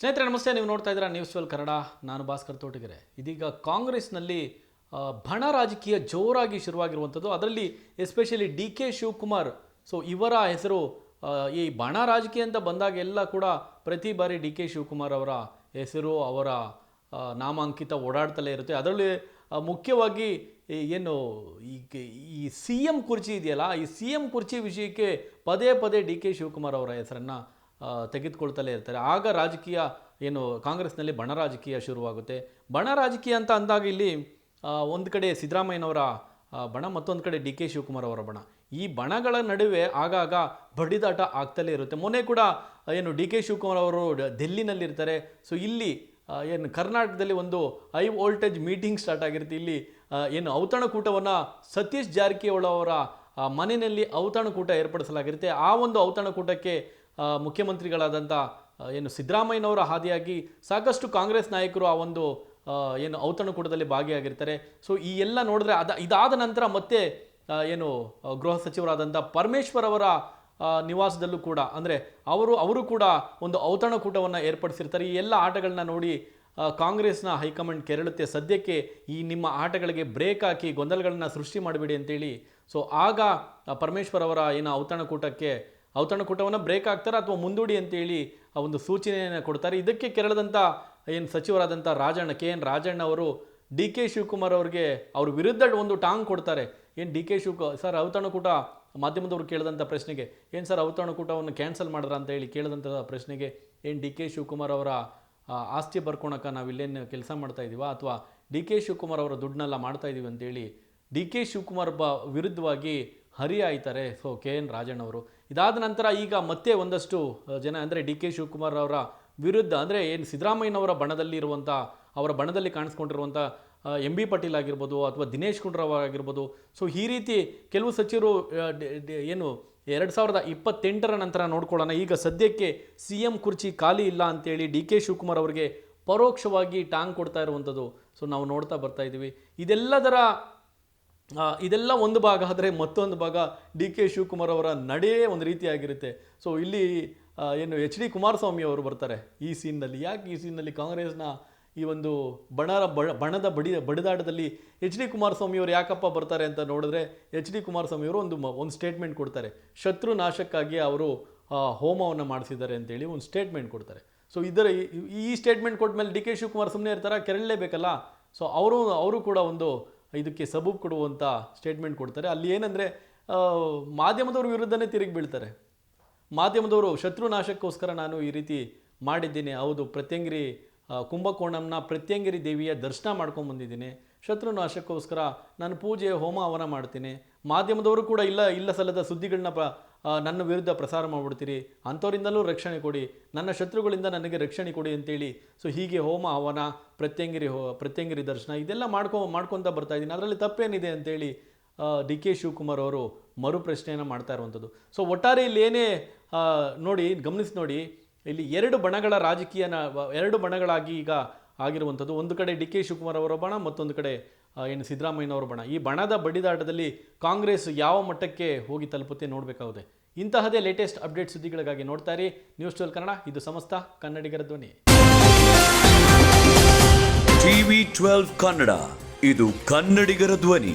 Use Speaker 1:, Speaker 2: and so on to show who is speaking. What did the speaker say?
Speaker 1: ಸ್ನೇಹಿತರೆ, ನಮಸ್ತೆ. ನೀವು ನೋಡ್ತಾ ಇದ್ದೀರಾ ನ್ಯೂಸ್ ಟ್ವೆಲ್ ಕನ್ನಡ. ನಾನು ಭಾಸ್ಕರ್ ತೋಟಗೆರೆ. ಇದೀಗ ಕಾಂಗ್ರೆಸ್ನಲ್ಲಿ ಬಣ ರಾಜಕೀಯ ಜೋರಾಗಿ ಶುರುವಾಗಿರುವಂಥದ್ದು. ಅದರಲ್ಲಿ especially D K Shivakumar. So ಇವರ ಹೆಸರು ಈ ಬಣ ರಾಜಕೀಯ ಅಂತ ಬಂದಾಗ ಎಲ್ಲ ಕೂಡ ಪ್ರತಿ ಬಾರಿ ಡಿ ಕೆ ಶಿವಕುಮಾರ್ ಅವರ ಹೆಸರು, ಅವರ ನಾಮಾಂಕಿತ ಓಡಾಡ್ತಲೇ ಇರುತ್ತೆ. ಅದರಲ್ಲಿ ಮುಖ್ಯವಾಗಿ ಏನು ಈಗ ಈ ಸಿ ಎಂ ಕುರ್ಚಿ ಇದೆಯಲ್ಲ, ಈ ಸಿ ಎಂ ಕುರ್ಚಿ ವಿಷಯಕ್ಕೆ ಪದೇ ಪದೇ ಡಿ ಕೆ ಶಿವಕುಮಾರ್ ಅವರ ಹೆಸರನ್ನು ತೆಗೆದುಕೊಳ್ತಲೇ ಇರ್ತಾರೆ. ಆಗ ರಾಜಕೀಯ ಏನು, ಕಾಂಗ್ರೆಸ್ನಲ್ಲಿ ಬಣ ರಾಜಕೀಯ ಶುರುವಾಗುತ್ತೆ. ಬಣ ರಾಜಕೀಯ ಅಂತ ಅಂದಾಗ ಇಲ್ಲಿ ಒಂದು ಕಡೆ ಸಿದ್ದರಾಮಯ್ಯನವರ ಬಣ, ಮತ್ತೊಂದು ಕಡೆ ಡಿ ಕೆ ಶಿವಕುಮಾರ್ ಅವರ ಬಣ. ಈ ಬಣಗಳ ನಡುವೆ ಆಗಾಗ ಬಡಿದಾಟ ಆಗ್ತಲೇ ಇರುತ್ತೆ. ಮೊನ್ನೆ ಕೂಡ, ಏನು, ಡಿ ಕೆ ಶಿವಕುಮಾರ್ ಅವರು ದೆಲ್ಲಿನಲ್ಲಿರ್ತಾರೆ. ಸೊ, ಇಲ್ಲಿ ಏನು, ಕರ್ನಾಟಕದಲ್ಲಿ ಒಂದು ಹೈ ವೋಲ್ಟೇಜ್ ಮೀಟಿಂಗ್ ಸ್ಟಾರ್ಟ್ ಆಗಿರುತ್ತೆ. ಇಲ್ಲಿ ಏನು, ಔತಣಕೂಟವನ್ನು ಸತೀಶ್ ಜಾರಕಿಹೊಳ ಅವರ ಮನೆಯಲ್ಲಿ ಔತಣಕೂಟ ಏರ್ಪಡಿಸಲಾಗಿರುತ್ತೆ. ಆ ಒಂದು ಔತಣಕೂಟಕ್ಕೆ ಮುಖ್ಯಮಂತ್ರಿಗಳಾದಂಥ ಏನು ಸಿದ್ದರಾಮಯ್ಯನವರ ಹಾದಿಯಾಗಿ ಸಾಕಷ್ಟು ಕಾಂಗ್ರೆಸ್ ನಾಯಕರು ಆ ಒಂದು ಏನು ಔತಣಕೂಟದಲ್ಲಿ ಭಾಗಿಯಾಗಿರ್ತಾರೆ. ಸೊ ಈ ಎಲ್ಲ ನೋಡಿದ್ರೆ ಅದ, ಇದಾದ ನಂತರ ಮತ್ತೆ ಏನು ಗೃಹ ಸಚಿವರಾದಂಥ ಪರಮೇಶ್ವರ್ ಅವರ ನಿವಾಸದಲ್ಲೂ ಕೂಡ, ಅಂದರೆ ಅವರು ಅವರು ಕೂಡ ಒಂದು ಔತಣಕೂಟವನ್ನು ಏರ್ಪಡಿಸಿರ್ತಾರೆ. ಈ ಎಲ್ಲ ಆಟಗಳನ್ನ ನೋಡಿ ಕಾಂಗ್ರೆಸ್ನ ಹೈಕಮಾಂಡ್ ಕೆರಳುತ್ತೆ. ಸದ್ಯಕ್ಕೆ ಈ ನಿಮ್ಮ ಆಟಗಳಿಗೆ ಬ್ರೇಕ್ ಹಾಕಿ ಗೊಂದಲಗಳನ್ನ ಸೃಷ್ಟಿ ಮಾಡಿಬಿಡಿ ಅಂತೇಳಿ. ಸೊ ಆಗ ಪರಮೇಶ್ವರ್ ಅವರ, ಏನು ಔತಣಕೂಟಕ್ಕೆ ಔತಣಕೂಟವನ್ನು ಬ್ರೇಕ್ ಆಗ್ತಾರೆ ಅಥವಾ ಮುಂದೂಡಿ ಅಂತೇಳಿ ಆ ಒಂದು ಸೂಚನೆಯನ್ನು ಕೊಡ್ತಾರೆ. ಇದಕ್ಕೆ ಕೆರಳದಂಥ ಏನು ಸಚಿವರಾದಂಥ ರಾಜಣ್ಣ, ಕೆ ಎನ್ ರಾಜಣ್ಣ ಅವರು, ಡಿ ಕೆ ಶಿವಕುಮಾರ್ ಅವರಿಗೆ ಅವ್ರ ವಿರುದ್ಧ ಒಂದು ಟಾಂಗ್ ಕೊಡ್ತಾರೆ. ಏನು ಡಿ ಕೆ ಶಿವಕು, ಸರ್ ಔತಣಕೂಟ ಮಾಧ್ಯಮದವರು ಕೇಳಿದಂಥ ಪ್ರಶ್ನೆಗೆ, ಏನು ಸರ್ ಔತಣಕೂಟವನ್ನು ಕ್ಯಾನ್ಸಲ್ ಮಾಡಿದ್ರ ಅಂತ ಹೇಳಿ ಕೇಳಿದಂಥ ಪ್ರಶ್ನೆಗೆ ಏನು ಡಿ ಕೆ ಶಿವಕುಮಾರ್ ಅವರ ಆಸ್ತಿ ಬರ್ಕೊಳಕ್ಕೆ ನಾವು ಇಲ್ಲೇನು ಕೆಲಸ ಮಾಡ್ತಾ ಇದ್ದೀವಾ ಅಥವಾ ಡಿ ಕೆ ಶಿವಕುಮಾರ್ ಅವರ ದುಡ್ಡನ್ನೆಲ್ಲ ಮಾಡ್ತಾ ಇದ್ದೀವಿ ಅಂತೇಳಿ ಡಿ ಕೆ ಶಿವಕುಮಾರ್ ಬ ವಿರುದ್ಧವಾಗಿ ಹರಿಯಾಯ್ತಾರೆ ಸೊ ಕೆ ಎನ್ ರಾಜಣ್ಣವರು ಇದಾದ ನಂತರ ಈಗ ಮತ್ತೆ ಒಂದಷ್ಟು ಜನ ಅಂದರೆ ಡಿ ಕೆ ಶಿವಕುಮಾರ್ ಅವರ ವಿರುದ್ಧ, ಅಂದರೆ ಏನು ಸಿದ್ದರಾಮಯ್ಯನವರ ಬಣದಲ್ಲಿ ಇರುವಂಥ ಅವರ ಬಣದಲ್ಲಿ ಕಾಣಿಸ್ಕೊಂಡಿರುವಂಥ ಎಂ ಬಿ ಪಾಟೀಲ್ ಆಗಿರ್ಬೋದು ಅಥವಾ ದಿನೇಶ್ ಗುಂಡ್ರಾವ್ ಆಗಿರ್ಬೋದು. ಸೊ ಈ ರೀತಿ ಕೆಲವು ಸಚಿವರು ಏನು ಎರಡು ಸಾವಿರದ ಇಪ್ಪತ್ತೆಂಟರ ನಂತರ ನೋಡ್ಕೊಳ್ಳೋಣ. ಈಗ ಸದ್ಯಕ್ಕೆ ಸಿ ಎಂ ಕುರ್ಚಿ ಖಾಲಿ ಇಲ್ಲ ಅಂತೇಳಿ ಡಿ ಕೆ ಶಿವಕುಮಾರ್ ಅವರಿಗೆ ಪರೋಕ್ಷವಾಗಿ ಟಾಂಗ್ ಕೊಡ್ತಾ ಇರುವಂಥದ್ದು. ಸೊ ನಾವು ನೋಡ್ತಾ ಬರ್ತಾ ಇದ್ದೀವಿ. ಇದೆಲ್ಲದರ ಇದೆಲ್ಲ ಒಂದು ಭಾಗ ಆದರೆ ಮತ್ತೊಂದು ಭಾಗ ಡಿ ಕೆ ಶಿವಕುಮಾರ್ ಅವರ ನಡೆಯೇ ಒಂದು ರೀತಿಯಾಗಿರುತ್ತೆ. ಸೊ ಇಲ್ಲಿ ಏನು ಎಚ್ ಡಿ ಕುಮಾರಸ್ವಾಮಿ ಅವರು ಬರ್ತಾರೆ. ಈ ಸೀನ್ನಲ್ಲಿ. ಯಾಕೆ ಈ ಸೀನ್ನಲ್ಲಿ ಕಾಂಗ್ರೆಸ್ನ ಈ ಒಂದು ಬಣರ ಬಣ ಬಣದ ಬಡಿ, ಬಡಿದಾಟದಲ್ಲಿ ಎಚ್ ಡಿ ಕುಮಾರಸ್ವಾಮಿ ಅವರು ಯಾಕಪ್ಪ ಬರ್ತಾರೆ ಅಂತ ನೋಡಿದ್ರೆ ಎಚ್ ಡಿ ಕುಮಾರಸ್ವಾಮಿ ಅವರು ಒಂದು ಒಂದು ಸ್ಟೇಟ್ಮೆಂಟ್ ಕೊಡ್ತಾರೆ. ಶತ್ರು ನಾಶಕ್ಕಾಗಿ ಅವರು ಹೋಮವನ್ನು ಮಾಡಿಸಿದ್ದಾರೆ ಅಂತೇಳಿ ಒಂದು ಸ್ಟೇಟ್ಮೆಂಟ್ ಕೊಡ್ತಾರೆ. ಸೊ ಇದರ ಈ ಸ್ಟೇಟ್ಮೆಂಟ್ ಕೊಟ್ಟ ಮೇಲೆ ಡಿ ಕೆ ಶಿವಕುಮಾರ್ ಸುಮ್ಮನೆ ಇರ್ತಾರೆ? ಕೆರಳಲೇಬೇಕಲ್ಲ? ಸೊ ಅವರು ಅವರು ಕೂಡ ಒಂದು ಇದಕ್ಕೆ ಸಬೂಬ್ ಕೊಡುವಂಥ ಸ್ಟೇಟ್ಮೆಂಟ್ ಕೊಡ್ತಾರೆ. ಅಲ್ಲಿ ಏನಂದರೆ ಮಾಧ್ಯಮದವ್ರ ವಿರುದ್ಧನೇ ತಿರುಗಿ ಬೀಳ್ತಾರೆ. ಮಾಧ್ಯಮದವರು ಶತ್ರು ನಾಶಕ್ಕೋಸ್ಕರ ನಾನು ಈ ರೀತಿ ಮಾಡಿದ್ದೀನಿ, ಹೌದು, ಪ್ರತ್ಯಂಗಿರಿ ಕುಂಭಕೋಣಂನ ಪ್ರತ್ಯಂಗಿರಿ ದೇವಿಯ ದರ್ಶನ ಮಾಡ್ಕೊಂಡು ಬಂದಿದ್ದೀನಿ. ಶತ್ರು ನಾಶಕ್ಕೋಸ್ಕರ ನಾನು ಪೂಜೆ, ಹೋಮ ಹವನ ಮಾಡ್ತೀನಿ. ಮಾಧ್ಯಮದವರು ಕೂಡ ಇಲ್ಲ ಇಲ್ಲ ಸಲ್ಲದ ಸುದ್ದಿಗಳನ್ನ ನನ್ನ ವಿರುದ್ಧ ಪ್ರಸಾರ ಮಾಡಿಬಿಡ್ತೀರಿ. ಅಂಥವರಿಂದಲೂ ರಕ್ಷಣೆ ಕೊಡಿ. ನನ್ನ ಶತ್ರುಗಳಿಂದ ನನಗೆ ರಕ್ಷಣೆ ಕೊಡಿ ಅಂತೇಳಿ. ಸೊ, ಹೀಗೆ ಹೋಮ ಹವನ ಪ್ರತ್ಯಂಗಿರಿ ಹೋ, ಪ್ರತ್ಯಂಗಿರಿ ದರ್ಶನ ಇದೆಲ್ಲ ಮಾಡ್ಕೊ, ಮಾಡ್ಕೊತಾ ಬರ್ತಾ ಇದ್ದೀನಿ. ಅದರಲ್ಲಿ ತಪ್ಪೇನಿದೆ ಅಂತೇಳಿ ಡಿ ಕೆ ಶಿವಕುಮಾರ್ ಅವರು ಮರು ಪ್ರಶ್ನೆಯನ್ನು ಮಾಡ್ತಾ ಇರುವಂಥದ್ದು. ಸೊ, ಒಟ್ಟಾರೆ ಇಲ್ಲಿ ಏನೇ ನೋಡಿ, ಗಮನಿಸಿ ನೋಡಿ ಇಲ್ಲಿ ಎರಡು ಬಣಗಳ ರಾಜಕೀಯನ, ಎರಡು ಬಣಗಳಾಗಿ ಈಗ ಆಗಿರುವಂಥದ್ದು. ಒಂದು ಕಡೆ ಡಿ ಕೆ ಶಿವಕುಮಾರ್ ಅವರ ಬಣ, ಮತ್ತೊಂದು ಕಡೆ ಏನು ಸಿದ್ದರಾಮಯ್ಯನವರ ಬಣ. ಈ ಬಣದ ಬಡಿದಾಟದಲ್ಲಿ ಕಾಂಗ್ರೆಸ್ ಯಾವ ಮಟ್ಟಕ್ಕೆ ಹೋಗಿ ತಲುಪುತ್ತೆ ನೋಡಬೇಕಾಗುತ್ತೆ. ಇಂತಹದೇ ಲೇಟೆಸ್ಟ್ ಅಪ್ಡೇಟ್ ಸುದ್ದಿಗಳಿಗಾಗಿ ನೋಡ್ತಾ ಇರಿ. ನ್ಯೂಸ್ ಟ್ವೆಲ್ ಕನ್ನಡ, ಇದು ಸಮಸ್ತ ಕನ್ನಡಿಗರ ಧ್ವನಿ.
Speaker 2: ಟಿವಿ ಟ್ವೆಲ್ವ್ ಕನ್ನಡ, ಇದು ಕನ್ನಡಿಗರ ಧ್ವನಿ.